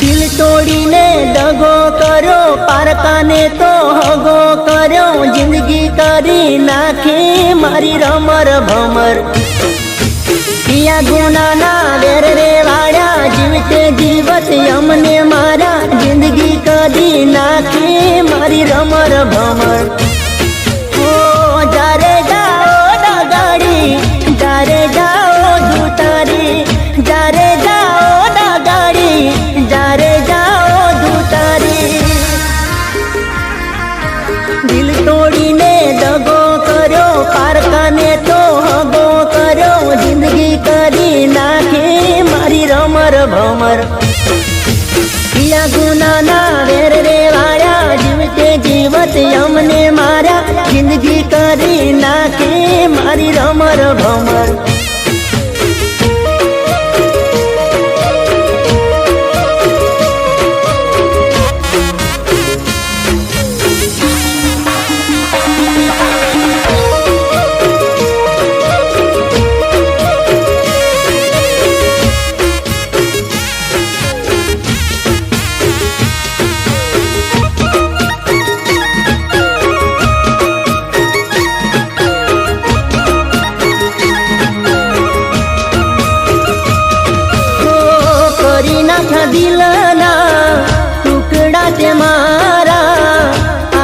દિલ તોડીને દગો કર્યો પારકાને તો હગો કર્યો જિંદગી કરી નાખી મારી રમર ભમર પિયા ગુનાના વેર રે વાળ્યા જીવતે જીવત અમને મારા જિંદગી કરી નાખી મારી રમર ભમર ઓ જારે જાઓ ગાડી જારે જાઓ દૂતારી જારે જાઓ ગાડી રમર ભમર પિયા ગુનાના વેર રે વાળ્યા, જીવતે જીવત અમને મારા જિંદગી કરી નાખી મારી રમર ભમર નાખ્યા દિલના ટુકડા તે મારા.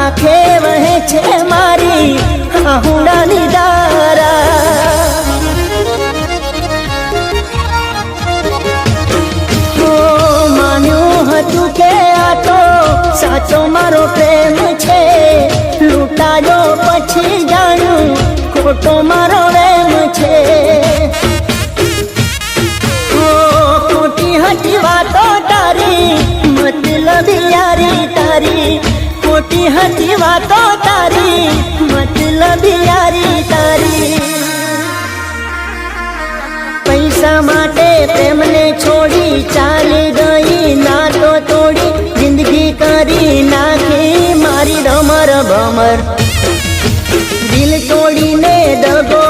આખે વહે છે મારી આહુડાની દારા. ઓ માન્યું હતું કે આ તો સાચો મારો પ્રેમ છે. લૂંટાયો પછી જાણ્યું ખોટો की तारी मतलब यारी तारी, कोटी तारी मतलब यारी तारी। पैसा माटे प्रेम ने छोड़ी, चाली गई, ना तो तोड़ी, ज़िंदगी करी नाखी मारी रमर भमर। दिल तोड़ी ने दबो